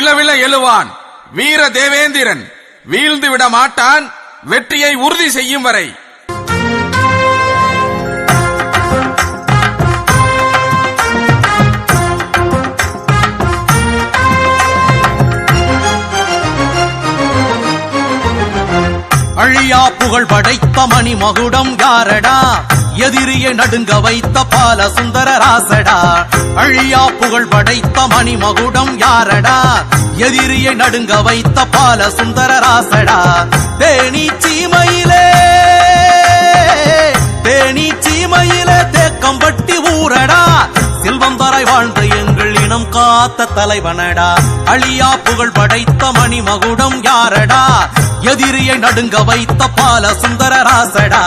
எழுவான். வீர தேவேந்திரன் வீழ்ந்து விட மாட்டான் வெற்றியை உறுதி செய்யும் வரை. அழியா புகழ் படைத்த மணி மகுடம் யாரடா? எதிரியை நடுங்க வைத்த பால சுந்தர ராசடா. அழியா புகழ் படைத்த மணி மகுடம் யாரடா? எதிரியை நடுங்க வைத்த பால சுந்தர ராசடா. தேனி சீமையிலே தேனி சீமையிலே தேக்கம்பட்டி ஊரடா. செல்வம் வாழ்ந்த எங்கள் இனம் காத்த தலைவனடா. அழியா புகழ் படைத்த மணி மகுடம் யாரடா? எதிரியை நடுங்க வைத்த பால சுந்தர ராசடா.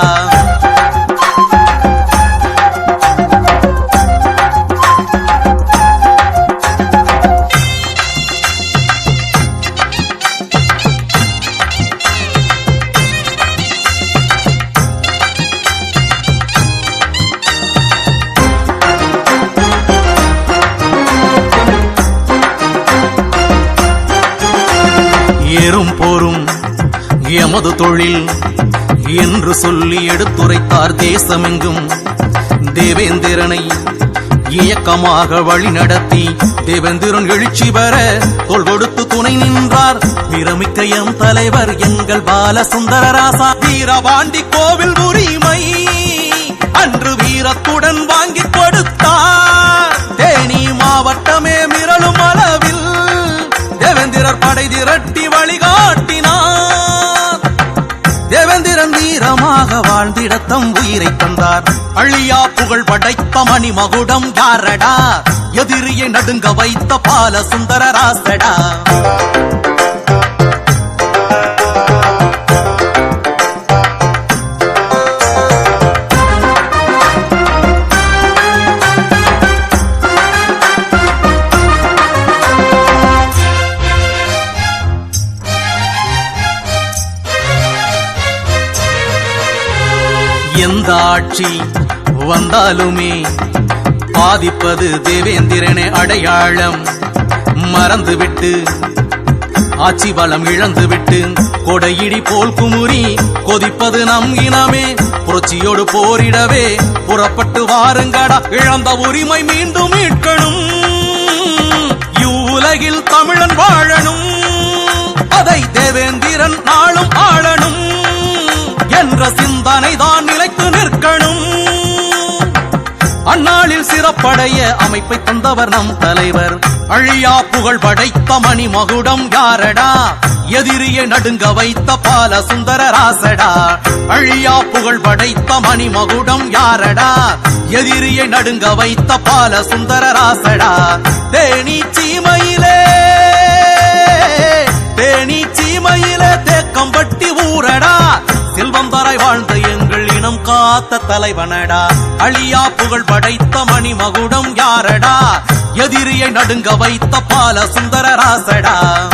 ஏறும் போரும். எமது தொழில் என்று சொல்லி எடுத்துரைத்தார் தேசமெங்கும். தேவேந்திரனை இயக்கமாக வழி நடத்தி தேவேந்திரன் எழுச்சி பெற தோள் கொடுத்து துணை நின்றார். வீரமிக்க எம் தலைவர் எங்கள் பாலசுந்தரராசா. வீரபாண்டி கோவில் உரிமை வாழ்ந்திடத்தம் உயிரை தந்தார். அழியா புகழ் படைத்த மணி மகுடம் யாரடா? எதிரியை நடுங்க வைத்த பால சுந்தர ராசடா எந்த ஆட்சி வந்தாலுமே பாதிப்பது தேவேந்திரனே அடையாளம். மறந்துவிட்டு ஆட்சி பலம் இழந்துவிட்டு கொடையிடி போல் குமுறி கொதிப்பது நம் இனமே. புரட்சியோடு போரிடவே புறப்பட்டு வாருங்கடா இழந்த உரிமை மீண்டும் மீட்கணும். இவ்வுலகில் தமிழன் வாழணும். அதை தேவேந்திரன் நாளும் ஆளணும். என்ற சிந்தனை அந்நாளில் சிறப்படைய அமைப்பை தந்தவர் நம் தலைவர். அழியா புகழ் படைத்த மணி மகுடம் யாரடா? எதிரியை நடுங்க வைத்த பால சுந்தர ராசடா அழியா புகழ் படைத்த மணி மகுடம் யாரடா? எதிரியை நடுங்க வைத்த பால சுந்தர ராசடா தேனி சீமையிலே தேனி சீமையிலே தேக்கம்பட்டி ஊரடா? செல்வம் தரை காத்த தலைவனடா. அழியா புகழ் படைத்த மணி மகுடம் யாரடா? எதிரியை நடுங்க வைத்த பால சுந்தர ராசடா.